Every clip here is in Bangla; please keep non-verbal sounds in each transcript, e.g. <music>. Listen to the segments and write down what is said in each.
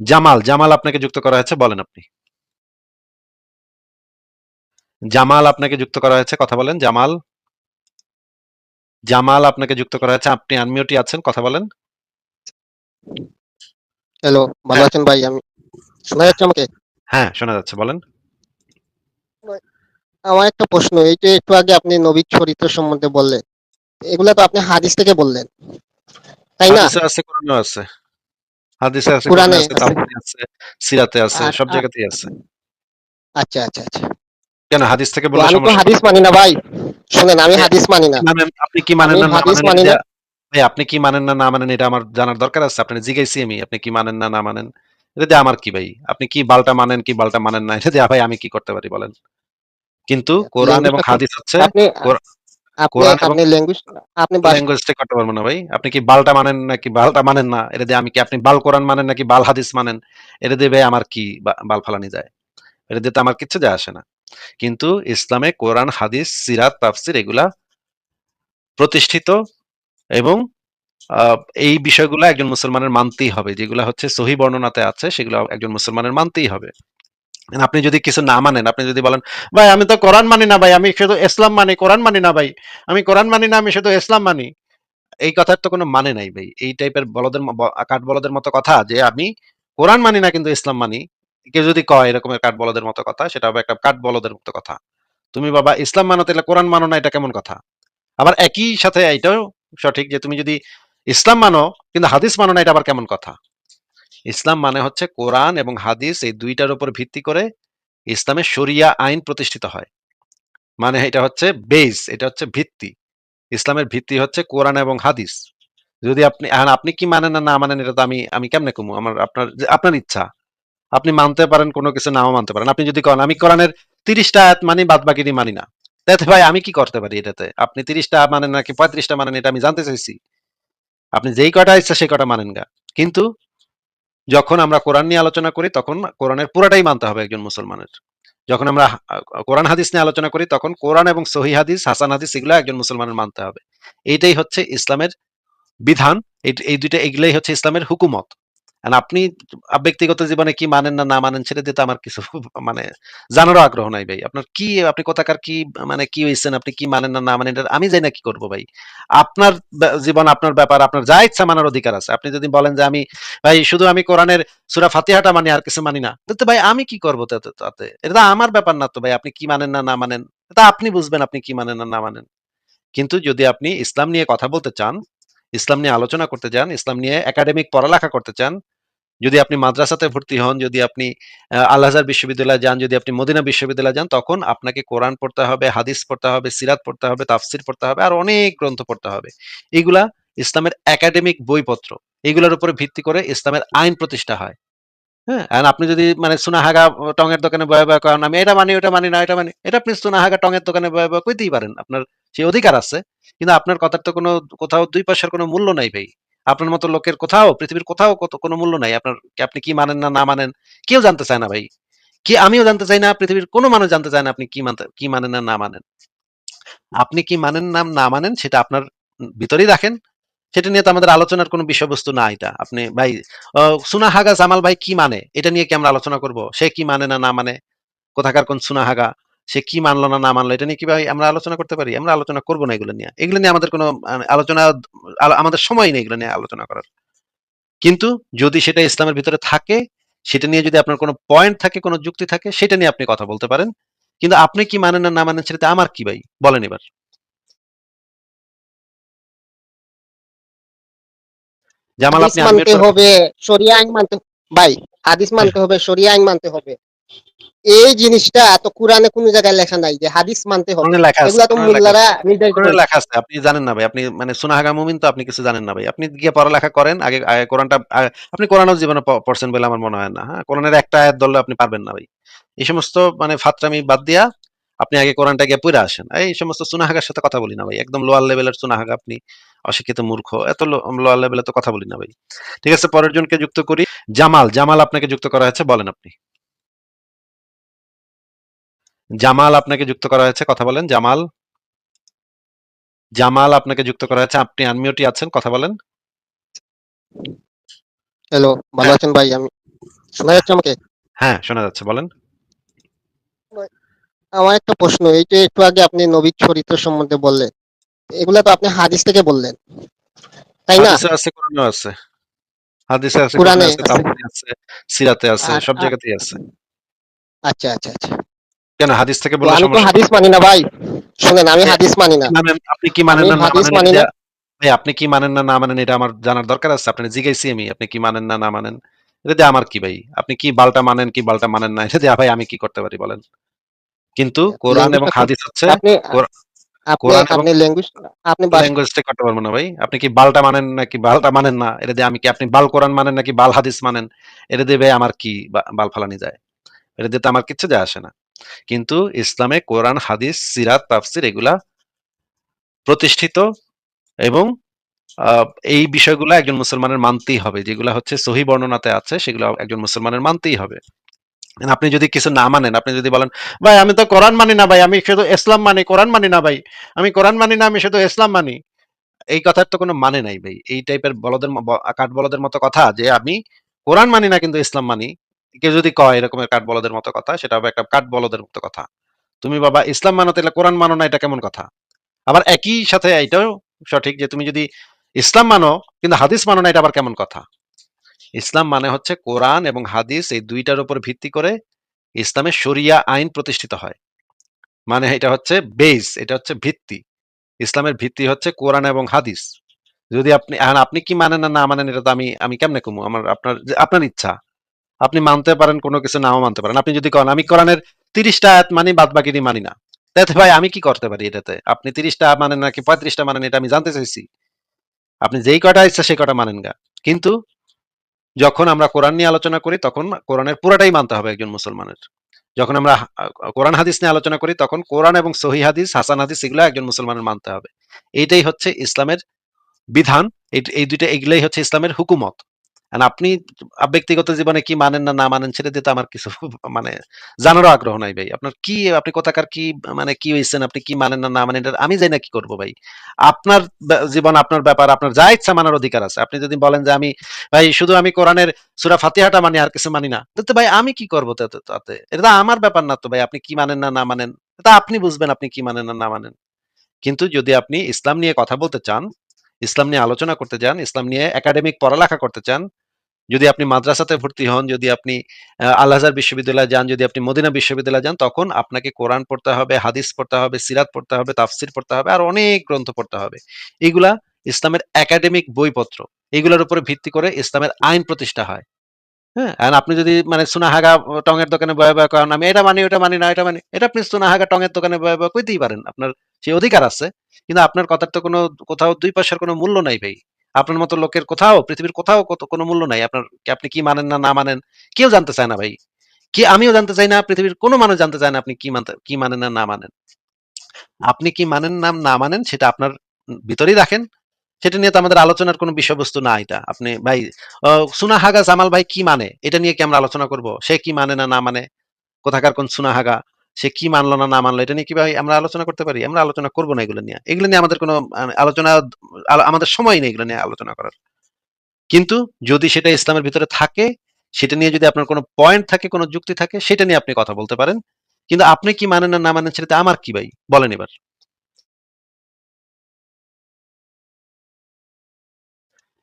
জামাল, জামাল আপনাকে যুক্ত করা হয়েছে বলেন আপনি। জামাল আপনাকে যুক্ত করা হয়েছে কথা বলেন জামাল। জামাল আপনাকে যুক্ত করা হয়েছে। আপনি আনমিউটই আছেন কথা বলেন। হ্যালো, ভালো হ্যাঁ। আছেন ভাই? আমি শোনা যাচ্ছে আমাকে? হ্যাঁ, শোনা যাচ্ছে বলেন। আমার একটা প্রশ্ন, এই যে একটু আগে আপনি নবীর চরিত্র সম্বন্ধে বললেন। এগুলা তো আপনি হাদিস থেকে বললেন। তাই না? আছে, কোরআনেও আছে। হাদিসে আছে, কোরআনে আছে, সিরাতে আছে, সব জায়গাতেই আছে। আচ্ছা, আচ্ছা, আচ্ছা। কেন হাদিস থেকে আমি তো হাদিস মানি না ভাই। শোনেন আমি হাদিস মানি না। আপনি কি মানেন না হাদিস মানেন মানি এটা না। ভাই আপনি কি মানেন না না মানেন এটা আমার জানার দরকার আছে? আপনি জিজ্ঞাইছি আমি। আপনি কি মানেন না না মানেন? এটা দিয়ে আমার কি ভাই? আপনি কি বালটা মানেন কি বালটা মানেন না? এটা দিয়ে ভাই আমি কি করতে পারি বলেন? কিন্তু কোরআন এবং হাদিস হচ্ছে আপনি আপনি কোরআন এবং আপনি ল্যাঙ্গুয়েজ আপনি ল্যাঙ্গুয়েজটা করতে পারব না ভাই। আপনি কি বালটা মানেন নাকি বালটা মানেন না? এটা দিয়ে আমি কি আপনি বাল কোরআন মানেন নাকি বাল হাদিস মানেন? এটা দিয়ে ভাই আমার কি বাল ফালানি যায়? এটা দিয়ে তো আমার কিচ্ছু যায় আসে না। কিন্তু ইসলামে কোরআন, হাদিস, সিরাত, তাফসীর এগুলা প্রতিষ্ঠিত এবং এই বিষয়গুলা একজন মুসলমানের মানতেই হবে। যেগুলা হচ্ছে সহি বর্ণনাতে আছে সেগুলা একজন মুসলমানের মানতেই হবে। আপনি যদি কিছু না মানেন, আপনি যদি বলেন, "ভাই আমি তো কোরআন মানি না ভাই, আমি শুধু ইসলাম মানি, কোরআন মানি না ভাই। আমি কোরআন মানি না, আমি শুধু ইসলাম মানি।" এই কথার তো কোনো মানে নাই ভাই। এই টাইপের বলদের কাঠ বলদের মতো কথা যে আমি কোরআন মানি না কিন্তু ইসলাম মানি। কেউ যদি কয় এরকমের কাঠ বলদের মতো কথা সেটা হবে একটা কাঠ বলদের মতো কথা। তুমি বাবা ইসলাম মানো তাইলে কোরআন মানো না এটা কেমন কথা? আবার একই সাথে এইটাও সঠিক যে তুমি যদি ইসলাম মানো কিন্তু হাদিস মানো না এটা আবার কেমন কথা? ইসলাম মানে হচ্ছে কোরআন এবং হাদিস এই দুইটার উপর ভিত্তি করে ইসলামে শরিয়া আইন প্রতিষ্ঠিত হয়। মানে এটা হচ্ছে বেস, এটা হচ্ছে ভিত্তি। ইসলামের ভিত্তি হচ্ছে কোরআন এবং হাদিস। যদি আপনি এখন আপনি কি মানেন না না মানেন এটা তো আমি আমি কেমনে কমু? আমার আপনার আপনার ইচ্ছা। আপনি মানতে পারেন কোনো কিছু নাও মানতে পারেন। আপনি যদি কন আমি কোরআনের তিরিশটা আয়াত মানি বাদ বাকিটি মানি না। তাতে ভাই আমি কি করতে পারি এটাতে? আপনি ৩০ টা মানেন নাকি ৩৫ টা মানেন এটা আমি জানতে চাইছি। আপনি যেই কটা ইচ্ছা সেই কটা মানেন গা। কিন্তু যখন আমরা কোরআন নিয়ে আলোচনা করি তখন কোরআনের পুরাটাই মানতে হবে একজন মুসলমানের। যখন আমরা কোরআন হাদিস নিয়ে আলোচনা করি তখন কোরআন এবং সহি হাদিস, হাসান হাদিস এগুলো একজন মুসলমানের মানতে হবে। এইটাই হচ্ছে ইসলামের বিধান। এই ২ টা এগুলাই হচ্ছে ইসলামের হুকুমত। আপনি ব্যক্তিগত জীবনে কি মানেন না না মানেন সেটা দিয়ে তো আমার কিছু মানে জানারও আগ্রহ নাই ভাই। আপনার কি আপনি কোথাকার কি মানে কি হইছেন, আপনি কি মানেন না না মানেন আমি জাইনা কি করব ভাই? আপনার জীবন আপনার ব্যাপার, আপনার যা ইচ্ছা মানার অধিকার আছে। আপনি যদি বলেন যে আমি ভাই শুধু আমি কোরআনের সূরা ফাতিহাটা মানি আর কিছু মানি না। তাতে ভাই আমি কি করব তাতে? এটা আমার ব্যাপার না তো ভাই। আপনি কি মানেন না না মানেন। এটা আপনি বুঝবেন আপনি কি মানেন না না মানেন। কিন্তু যদি আপনি ইসলাম নিয়ে কথা বলতে চান, ইসলাম নিয়ে আলোচনা করতে চান, ইসলাম নিয়ে একাডেমিক পড়ালেখা করতে চান, যদি আপনি মাদ্রাসাতে ভর্তি হন, যদি আপনি আ আল আজহার বিশ্ববিদ্যালয়ে যান, যদি আপনি মদিনা বিশ্ববিদ্যালয়ে যান তখন আপনাকে কোরআন পড়তে হবে, হাদিস পড়তে হবে, সিরাত পড়তে হবে, তাফসীর পড়তে হবে আর অনেক গ্রন্থ পড়তে হবে। এগুলা ইসলামের একাডেমিক বইপত্র। এগুলার উপরে ভিত্তি করে ইসলামের আইন প্রতিষ্ঠা হয়। হ্যাঁ? এখন আপনি যদি মানে সুনাহাগা টঙের দোকানে বয়া, বয়া কন আমি এটা মানি, ওটা মানি না, এটা মানি। এটা আপনি সুনাহাগা টঙের দোকানে বয়া, বয়া কইতেই পারেন। আপনার সেই অধিকার আছে। কিন্তু আপনার কথার তো কোনো কোথাও দুই পয়সার কোনো মূল্য নাই ভাই। আপনার মতো লোকের কোথাও পৃথিবীর কোথাও কত কোনো মূল্য নাই। আপনার আপনি কি মানেন না না মানেন কেউ জানতে চায় না ভাই। কি আমিও জানতে চাই না, পৃথিবীর কোনো মানুষ জানতে চায় না আপনি কি মানতে কি মানেন না না মানেন। আপনি কি মানেন না না মানেন সেটা আপনার ভিতরেই রাখেন। সেটা নিয়ে তো আমাদের আলোচনার কোনো বিষয়বস্তু না এটা। আপনি ভাই অ সুনাহাগা জামাল ভাই কি মানে? এটা নিয়ে কি আমরা আলোচনা করব? সে কি মানে না না মানে? কোথাকার কোন সুনাহাগা? সে কি মানলো না না মানলো? এটা নিয়ে কি ভাই আমরা আলোচনা করতে পারি? আমরা আলোচনা করব না এগুলো নিয়ে। এগুলো নিয়ে আমাদের কোনো আলোচনা আমাদের সময় নেই এগুলো নিয়ে আলোচনা করার। কিন্তু যদি সেটা ইসলামের ভিতরে থাকে, সেটা নিয়ে যদি আপনার কোনো পয়েন্ট থাকে, কোনো যুক্তি থাকে সেটা নিয়ে আপনি কথা বলতে পারেন। কিন্তু আপনি কি মানেন না না মানেন সেটাতে আমার কি ভাই? বলেন এবার। জামাল আপনি মানতে হবে, শরিয়া আইন মানতে ভাই হাদিস মানতে হবে, শরিয়া আইন মানতে হবে। এই জিনিসটা তো কোরআনে কোন জায়গায় লেখা নাই যে হাদিস মানতে হবে। এগুলা তো মোল্লারা নির্ধারিত লেখা আছে। আপনি জানেন না ভাই। আপনি মানে সুনাহাগা মুমিন তো আপনি কিছু জানেন না ভাই। আপনি গিয়ে পড়ালেখা করেন। আগে কোরআনটা আপনি কোরআনও জীবনে পড়ছেন বলে আমার মনে হয় না। হ্যাঁ? কোরআনের একটা আয়াত ধরলেও আপনি পারবেন না ভাই। এই সমস্ত মানে ফাতরামি বাদ দিয়া আপনি আগে কোরআনটা গিয়ে পড়ে আসেন। এই সমস্ত সুনাহাগার সাথে কথা বলি না ভাই। একদম লোয়ার লেভেলের সুনাহাগা আপনি। অশিক্ষিত মূর্খ। এত লোয়ার লেভেলে তো কথা বলি না ভাই। ঠিক আছে পরের জনকে যুক্ত করি। জামাল, জামাল আপনাকে যুক্ত করা হয়েছে বলেন আপনি। জামাল আপনাকে যুক্ত করা হয়েছে কথা বলেন জামাল। জামাল আপনাকে যুক্ত করা হয়েছে। আপনি আনমিউটই আছেন কথা বলেন। হ্যালো, ভালো। আছেন ভাই? আমি শোনা যাচ্ছে আমাকে হ্যাঁ শোনা যাচ্ছে বলেন আমার একটা প্রশ্ন এই যে একটু আগে আপনি নবীর চরিত্র সম্বন্ধে বললেন এগুলা তো আপনি হাদিস থেকে বললেন তাই না হাদিসে আছে কোরআনে আছে হাদিসে আছে কোরআনে আছে সিরাতে আছে সব জায়গাতেই আছে আচ্ছা আচ্ছা আচ্ছা কেন হাদিস থেকে তো বললে আমি তো হাদিস মানি না ভাই। শোনেন আমি হাদিস মানি না। মানেন আপনি কি মানেন না হাদিস মানি না। ভাই আপনি কি মানেন না না মানেন এটা আমার জানার দরকার আছে আপনি জিজ্ঞাসি আমি আপনি কি মানেন না না মানেন? এটা দিয়ে আমার কি ভাই? আপনি কি বালটা মানেন কি বালটা মানেন না এটা দিয়ে ভাই আমি কি করতে পারি বলেন? কিন্তু কোরআন এবং হাদিস হচ্ছে আপনি কোরআন আপনি ল্যাঙ্গুয়েজ আপনি বাস- ল্যাঙ্গুয়েজটা করতে পারব না ভাই। আপনি কি বালটা মানেন নাকি বালটা মানেন না এটা দিয়ে আমি কি আপনি বাল কোরআন মানেন নাকি বাল হাদিস মানেন? এটা দিয়ে ভাই আমার কি বাল ফালানি যায়? এটা দিয়ে তো আমার কিচ্ছু যায় আসে না। কিন্তু ইসলামে কোরআন, হাদিস, সিরাত, তাফসির এগুলা প্রতিষ্ঠিত এবং এই বিষয়গুলো একজন মুসলমানের মানতেই হবে। যেগুলো হচ্ছে সহি বর্ণনাতে আছে, সেগুলো একজন মুসলমানের মানতেই হবে। আপনি যদি কিছু না মানেন, আপনি যদি বলেন, ভাই, আমি তো কোরআন মানি না ভাই, আমি শুধু ইসলাম মানি, কোরআন মানি না ভাই, আমি কোরআন মানি না, আমি শুধু ইসলাম মানি। এই কথার তো কোনো মানে নাই ভাই। এই টাইপের বলদের কাঠ বলদের মতো কথা যে, আমি কোরআন মানি না, কিন্তু ইসলাম মানি। কেউ যদি কয় এরকমের কাঠ বলদের মতো কথা, সেটা হবে একটা কাঠ বলদের মতো কথা। তুমি বাবা ইসলাম মানো, তাহলে কোরআন মানো না, এটা কেমন কথা? আবার একই সাথে এটাও সঠিক যে তুমি যদি ইসলাম মানো, কিন্তু হাদিস মানো না, এটা আবার কেমন কথা? ইসলাম মানে হচ্ছে কোরআন এবং হাদিস এই দুইটার উপর ভিত্তি করে ইসলামের শরিয়া আইন প্রতিষ্ঠিত হয়। মানে এটা হচ্ছে বেস এটা হচ্ছে ভিত্তি। ইসলামের ভিত্তি হচ্ছে কোরআন এবং হাদিস। যদি আপনি আপনি কি মানেন না না মানেন, এটা তো আমি আমি কেমনে কমু? আমার, আপনার আপনার ইচ্ছা। আপনি মানতে পারেন, কোনো কিছু নাও মানতে পারেন। আপনি যদি করেন, আমি কোরআনের তিরিশটা আয়াত মানি, বাদ বাকিটি মানি না। তাতে ভাই, আমি কি করতে পারি এটাতে? আপনি তিরিশটা মানেন নাকি পঁয়ত্রিশটা মানেন, এটা আমি জানতে চাইছি। আপনি যেই কটা ইচ্ছা, সেই কটা মানেন গা। কিন্তু যখন আমরা কোরআন নিয়ে আলোচনা করি, তখন কোরআনের পুরাটাই মানতে হবে একজন মুসলমানের। যখন আমরা কোরআন হাদিস নিয়ে আলোচনা করি, তখন কোরআন এবং সহি হাদিস, হাসান হাদিস, এগুলো একজন মুসলমানের মানতে হবে। এইটাই হচ্ছে ইসলামের বিধান এই দুইটা, এগুলাই হচ্ছে ইসলামের হুকুমত। And আপনি ব্যক্তিগত জীবনে কি মানেন না না মানেন সেটা দিতে আমার কিছু মানে জানারও আগ্রহ নাই ভাই। আপনার কি, আপনি কোথাকার কি মানে কি হয়েছেন আপনি কি মানেন না না মানেন? আমি জানি না কি করব ভাই। আপনার জীবন, আপনার ব্যাপার, আপনার যা ইচ্ছা মানার অধিকার আছে। আপনি যদি বলেন যে আমি, ভাই, শুধু আমি কোরআনের সুরা ফাতিহাটা মানি, আর কিছু মানি না, তো ভাই, আমি কি করব তাতে তাতে? এটা আমার ব্যাপার না তো ভাই, আপনি কি মানেন না না মানেন? এটা আপনি বুঝবেন আপনি কি মানেন না না মানেন। কিন্তু যদি আপনি ইসলাম নিয়ে কথা বলতে চান, ইসলাম নিয়ে আলোচনা করতে চান, ইসলাম নিয়ে একাডেমিক পড়ালেখা করতে চান যদি আপনি মাদ্রাসাতে ভর্তি হন যদি আপনি আহ, আল আজহার বিশ্ববিদ্যালয়ে যান যদি আপনি মদিনা বিশ্ববিদ্যালয়ে যান তখন আপনাকে কোরআন পড়তে হবে হাদিস পড়তে হবে সিরাত পড়তে হবে তাফসির পড়তে হবে আর অনেক গ্রন্থ পড়তে হবে। এগুলা ইসলামের একাডেমিক বইপত্র। এগুলোর উপরে ভিত্তি করে ইসলামের আইন প্রতিষ্ঠা হয়। হ্যাঁ আর আপনি যদি মানে সুনাহাগা টঙের দোকানে বয়ে বয়ে করেন আমি এটা মানি ওটা মানি না এটা মানি এটা আপনি সুনাহাগা টঙের দোকানে বয়ে বয়ে কইতেই পারেন। আপনার সেই অধিকার আছে কিন্তু আপনার কথার তো কোনো কোথাও দুই পয়সার কোনো মূল্য নাই ভাই। আপনার মতো লোকের কোথাও, পৃথিবীর কোথাও কত- কোনো মূল্য নাই। আপনার আপনি কি মানেন না না মানেন, কেউ জানতে চায় না ভাই। কি আমিও জানতে চাই না, পৃথিবীর কোনো মানুষ জানতে চায় না আপনি কি মানতে, কি মানেন না না মানেন। আপনি কি মানেন না না মানেন, সেটা আপনার ভিতরেই রাখেন। সেটা নিয়ে তো আমাদের আলোচনার কোনো বিষয়বস্তু না এটা। আপনি ভাই সুনা হাগা জামাল ভাই কি মানে? এটা নিয়ে কি আমরা আলোচনা করব? সে কি মানে না না মানে? কোথাকার কোন সুনা হাগা সে কি মানলো না না মানলো এটা নিয়ে কি ভাই আমরা আলোচনা করতে পারি? আমরা আলোচনা করব না এগুলো নিয়ে। এগুলো নিয়ে আমাদের কোনো আলোচনা আমাদের সময় নেই এগুলো নিয়ে আলোচনা করার। কিন্তু যদি সেটা ইসলামের ভিতরে থাকে সেটা নিয়ে যদি আপনার কোনো পয়েন্ট থাকে কোনো যুক্তি থাকে সেটা নিয়ে আপনি কথা বলতে পারেন। কিন্তু আপনি কি মানেন না না মানেন সেটাতে আমার কি ভাই? বলেন এবার।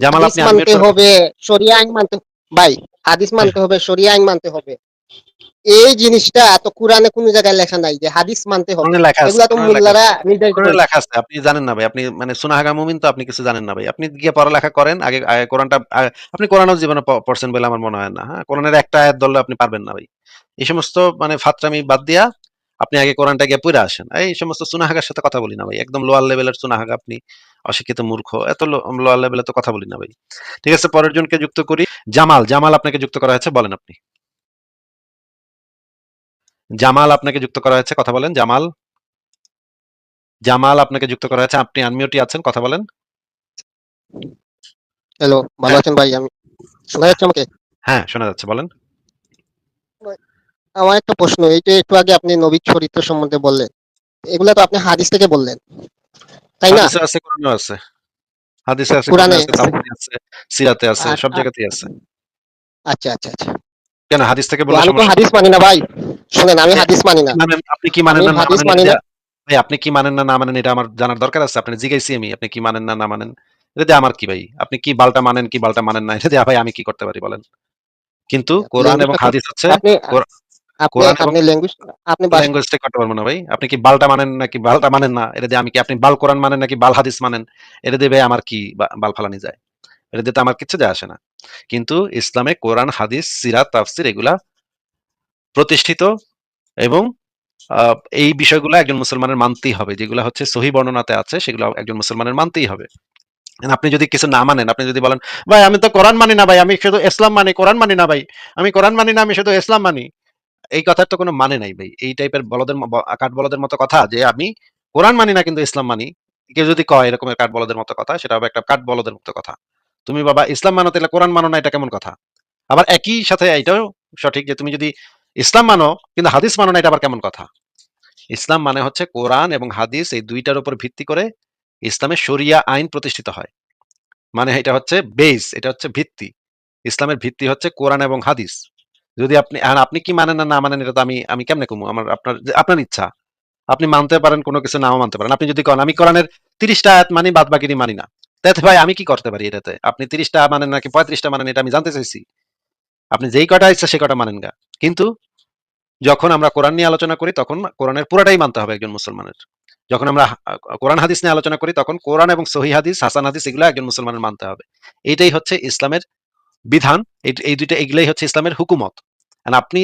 জামাল আপনি হবে শরিয়া আইন মানতে ভাই হাদিস মানতে হবে শরিয়া আইন মানতে হবে। এই জিনিসটা এত কোরআনে কোনো জায়গায় লেখা নাই যে হাদিস মানতে হবে। এগুলা তো। মোল্লারা কোরআনে করে। লেখা আছে আপনি জানেন না ভাই আপনি মানে সুনাহাগা মুমিন তো আপনি কিছু জানেন না ভাই। আপনি গিয়ে পড়ালেখা করেন আগে আগে কোরআনটা আপনি কোরআনও জীবনে পড়ছেন বলে আমার মনে হয় না। হ্যাঁ কোরআনের একটা আয়াত ধরলে আপনি পারবেন না ভাই। এই সমস্ত মানে ফাত্রামি বাদ দিয়া আপনি আগে কোরআনটা গিয়ে পড়ে আসেন। এই সমস্ত সুনাহাগার সাথে কথা বলি না ভাই। একদম লোয়ার লেভেলের সুনাহাগা আপনি অশিক্ষিত মূর্খ। এত লোয়ার লেভেলে তো কথা বলি না ভাই। ঠিক আছে পরের জনকে যুক্ত করি। জামাল জামাল আপনাকে যুক্ত করা হয়েছে বলেন আপনি। জামাল আপনাকে যুক্ত করা হয়েছে কথা বলেন জামাল। জামাল আপনাকে যুক্ত করা হয়েছে আপনি আনমিউটি আছেন কথা বলেন। হ্যালো ভালো আছেন ভাই আমি শোনা যাচ্ছে আমাকে? হ্যাঁ শোনা যাচ্ছে বলেন। আমার একটা প্রশ্ন এই যে একটু আগে আপনি নবীর চরিত্র সম্বন্ধে বললেন এগুলা তো আপনি হাদিস থেকে বললেন তাই না? হাদিসে আছে কোরআনে আছে। হাদিসে আছে কোরআনে আছে সিরাতে আছে সব আর- জায়গাতেই আছে। আচ্ছা আচ্ছা আচ্ছা। কেন হাদিস থেকে বললে আমি তো হাদিস মানি না ভাই। শোনেন আমি হাদিস মানি না। মানেন আপনি কি মানেন না হাদিস মানি না। ভাই আপনি কি মানেন না না মানেন এটা আমার জানার দরকার আছে আপনি জিজ্ঞাসি আমি আপনি কি মানেন না না মানেন? এটা দিয়ে আমার কি ভাই? আপনি কি বালটা মানেন কি বালটা মানেন না এটা ভাই আমি কি করতে পারি বলেন? কিন্তু কোরআন এবং হাদিস হচ্ছে আপনি কোরআন আপনি ল্যাঙ্গুয়েজ আপনি ল্যাঙ্গুয়েজটা করতে পারব না ভাই। আপনি কি বালটা মানেন নাকি বালটা মানেন না এটা দিয়ে আমি কি আপনি বাল কোরআন মানেন নাকি বাল হাদিস মানেন এটা দিয়ে ভাই আমার কি বাল ফালানি যায়? এটা দিয়ে তো আমার কিচ্ছু যায় আসে না। কিন্তু ইসলামে কোরআন হাদিস সিরাত তাফসির এগুলা প্রতিষ্ঠিত এবং এই বিষয়গুলো একজন মুসলমানের মানতেই হবে। যেগুলো হচ্ছে সহি বর্ণনাতে আছে, সেগুলো একজন মুসলমানের মানতেই হবে। আপনি যদি কিছু না মানেন, আপনি যদি বলেন, ভাই, আমি তো কোরআন মানি না ভাই, আমি শুধু ইসলাম মানি, কোরআন মানি না ভাই, আমি কোরআন মানি না, আমি শুধু ইসলাম মানি। এই কথার তো কোনো মানে নাই ভাই। এই টাইপের বলদের কাঠ বলদের মতো কথা যে আমি কোরআন মানি না, কিন্তু ইসলাম মানি। কেউ যদি কয় এরকমের কাঠ বলদের মতো কথা, সেটা হবে একটা কাঠ বলদের মতো কথা। তুমি বাবা, ইসলাম মানো, তাহলে কোরআন মানো না, এটা কেমন কথা? আবার একই সাথে এটাও সঠিক যে তুমি যদি ইসলাম মানো, কিন্তু হাদিস মানো না, এটা আবার কেমন কথা? ইসলাম মানে হচ্ছে কোরআন এবং হাদিস এই দুইটার উপর ভিত্তি করে ইসলামের শরিয়া আইন প্রতিষ্ঠিত হয়। মানে এটা হচ্ছে বেস এটা হচ্ছে ভিত্তি। ইসলামের ভিত্তি হচ্ছে কোরআন এবং হাদিস। যদি আপনি আপনি কি মানেন না না মানেন, এটা তো আমি আমি কেমনে কমু? আমার, আপনার আপনার ইচ্ছা। আপনি মানতে পারেন, কোনো কিছু নাও মানতে পারেন। আপনি যদি কন, আমি কোরআনের তিরিশটা আয়াত মানি বাদ বাকিনি মানি না। তাতে ভাই, আমি কি করতে পারি এটাতে? আপনি তিরিশটা মানেন নাকি পঁয়ত্রিশটা মানেন, এটা আমি জানতে চাইছি। আপনি যেই কটা ইচ্ছা, সে কটা মানেন গা। কিন্তু যখন আমরা কোরআন নিয়ে আলোচনা করি, তখন কোরআনের পুরাটাই মানতে হবে একজন মুসলমানের। যখন আমরা কোরআন হাদিস নিয়ে আলোচনা করি, তখন কোরআন এবং সহি হাদিস, হাসান হাদিস, এগুলো একজন মুসলমানের মানতে হবে। এইটাই হচ্ছে ইসলামের বিধান, এই দুইটা এগুলাই হচ্ছে ইসলামের হুকুমত। And আপনি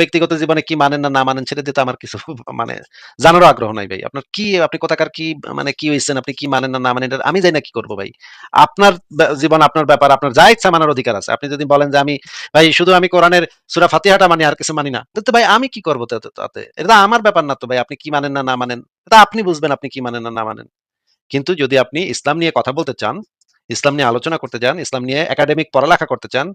ব্যক্তিগত জীবনে কি মানেন না না মানেন সেটা দিতে আমার কিছু <laughs> মানে জানারও আগ্রহ নাই ভাই। আপনার কি, আপনি কোথাকার কি মানে কি হয়েছেন? আপনি কি মানেন না না মানেন? আমি জানি না কি করব ভাই। আপনার জীবন, আপনার ব্যাপার, আপনার যা ইচ্ছা মানার অধিকার আছে। আপনি যদি বলেন যে আমি, ভাই, শুধু আমি কোরআনের সুরা ফাতিহাটা মানি, আর কিছু মানি না, তো ভাই, আমি কি করব তাতে? এটা আমার ব্যাপার না তো ভাই, আপনি কি মানেন না না মানেন? এটা আপনি বুঝবেন আপনি কি মানেন না না মানেন। কিন্তু যদি আপনি ইসলাম নিয়ে কথা বলতে চান, ইসলাম নিয়ে আলোচনা করতে চান, ইসলাম নিয়ে একাডেমিক পড়ালেখা করতে চান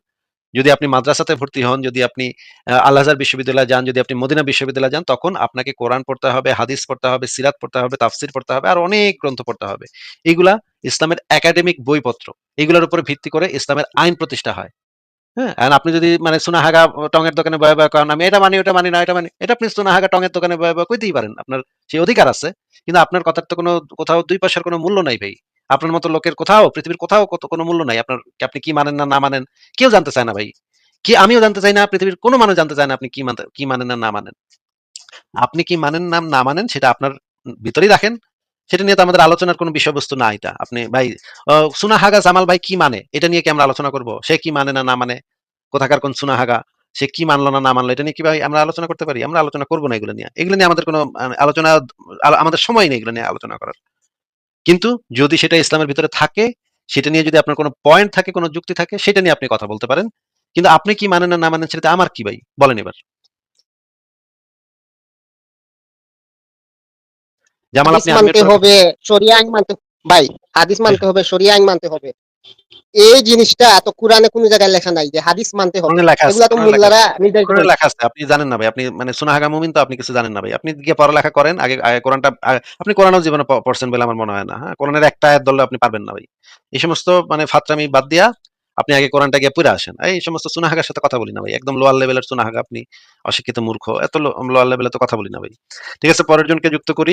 যদি আপনি মাদ্রাসাতে ভর্তি হন যদি আপনি আহ, আল বিশ্ববিদ্যালয়ে যান যদি আপনি মদিনা বিশ্ববিদ্যালয়ে যান তখন আপনাকে কোরআন পড়তে হবে হাদিস পড়তে হবে সিরাত পড়তে হবে তাফসির পড়তে হবে আর অনেক গ্রন্থ পড়তে হবে। এগুলা ইসলামের একাডেমিক বইপত্র। এগুলোর উপরে ভিত্তি করে ইসলামের আইন প্রতিষ্ঠা হয়। হ্যাঁ আর আপনি যদি মানে সুনাহাগা টঙের দোকানে বয়ে বয়ে করেন আমি এটা মানি ওটা মানি না এটা মানি এটা আপনি সুনাহাগা টঙের দোকানে বয়ে বয়ে কইতেই পারেন। আপনার সেই অধিকার আছে কিন্তু আপনার কথার তো কোনো কোথাও দুই পয়সার কোনো মূল্য নাই ভাই। আপনার মতো লোকের কোথাও পৃথিবীর কোথাও কত কোনো মূল্য নাই। আপনার আপনি কি মানেন না না মানেন কেউ জানতে চায় না ভাই। কি আমিও জানতে চাই না পৃথিবীর কোনো মানুষ জানতে চায় না আপনি কি কি মানেন না না মানেন। আপনি কি মানেন না না মানেন সেটা আপনার ভিতরেই রাখেন। সেটা নিয়ে তো আমাদের আলোচনার কোনো বিষয়বস্তু না এটা। আপনি ভাই আহ, সুনাহাগা জামাল ভাই কি মানে? এটা নিয়ে কি আমরা আলোচনা করব? সে কি মানে না না মানে? কোথাকার কোন সুনাহাগা? সে কি মানলো না না মানলো? এটা নিয়ে কি ভাই আমরা আলোচনা করতে পারি? আমরা আলোচনা করব না এগুলো নিয়ে। এগুলো নিয়ে আমাদের কোনো আলোচনা আমাদের সময় নেই এগুলো নিয়ে আলোচনা করার। কিন্তু যদি সেটা ইসলামের ভিতরে থাকে সেটা নিয়ে যদি আপনার কোনো পয়েন্ট থাকে কোনো যুক্তি থাকে সেটা নিয়ে আপনি কথা বলতে পারেন। কিন্তু আপনি কি মানেন না না মানেন সেটা আমার কি ভাই? বলেন এবার। জামাল আপনি মানতে হবে শরিয়া আইন মানতে ভাই হাদিস মানতে হবে শরিয়া আইন মানতে হবে। এই জিনিসটা তো কোরআনে কোনো জায়গায় লেখা নাই যে হাদিস মানতে হবে। এগুলা তো। মোল্লারা নির্ধারিত করে। লেখা আছে আপনি জানেন না ভাই আপনি মানে সুনাহাগা মুমিন তো আপনি কিছু জানেন না ভাই। আপনি গিয়ে পড়ালেখা করেন আগে কোরআনটা আপনি কোরআনও জীবনে পড়ছেন বলে আমার মনে হয় না হ্যাঁ? কোরআনের একটা আয়াত ধরলে আপনি পারবেন না ভাই। এই সমস্ত মানে ফাত্রামি বাদ দিয়া আপনি আগে কোরআনটা গিয়ে পড়ে আসেন। এই সমস্ত সুনাহাগার সাথে কথা বলি না ভাই একদম লোয়ার লেভেলের সুনাহাগা আপনি অশিক্ষিত মূর্খ এত লোয়ার লেভেলে তো কথা বলি না ভাই। ঠিক আছে পরের জনকে যুক্ত করি।